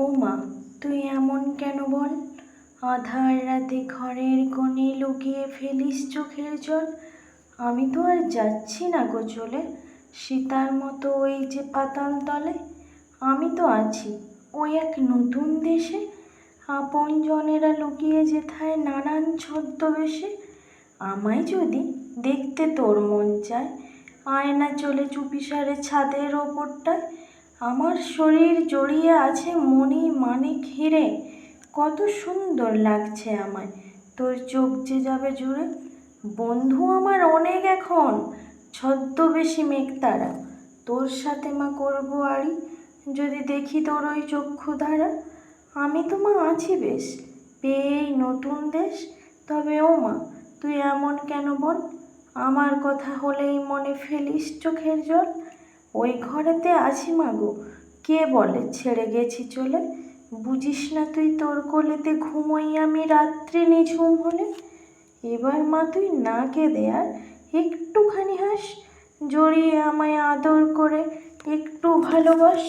ও মা তুই এমন কেন বল? আধার রাতে ঘরের কোণে লুকিয়ে ফেলিস চোখের জল। আমি তো আর যাচ্ছি না গো চলে, সীতার মতো ওই যে পাতাল তলে। আমি তো আছি ওই এক নতুন দেশে। আপন জনেরা লুকিয়ে যেথায় নানান ছদ্মবেশে। আমায় যদি দেখতে তোর মন চায়, আয়না চলে চুপিসারে ছাদের ওপরটায়। আমার শরীর জড়িয়ে আছে মণি মানিক হিরে কত সুন্দর লাগছে আমায়। তোর চোখ যে যাবে জুড়ে। বন্ধু আমার অনেক এখন, ছদ্মবেশী মেঘ তারা তোর সাথে মা করব আড়ি, যদি দেখি তোর ওই চক্ষু ধারা আমি তো মা আছি বেশ, পেয়েই নতুন দেশ। তবে ও মা, তুই এমন কেন বল? আমার কথা হলেই মনে ফেলিস চোখের জল। ওই ঘরেতে আছি মাগো কে বলে, ছেড়ে গেছি চলে। বুঝিস না তুই তোর কোলেতে ঘুমোই আমি রাত্রি নিঝুম হলে? এবার মা তুই না কেঁদে আর একটুখানি হাস, জড়িয়ে আমায় আদর করে একটু ভালোবাস।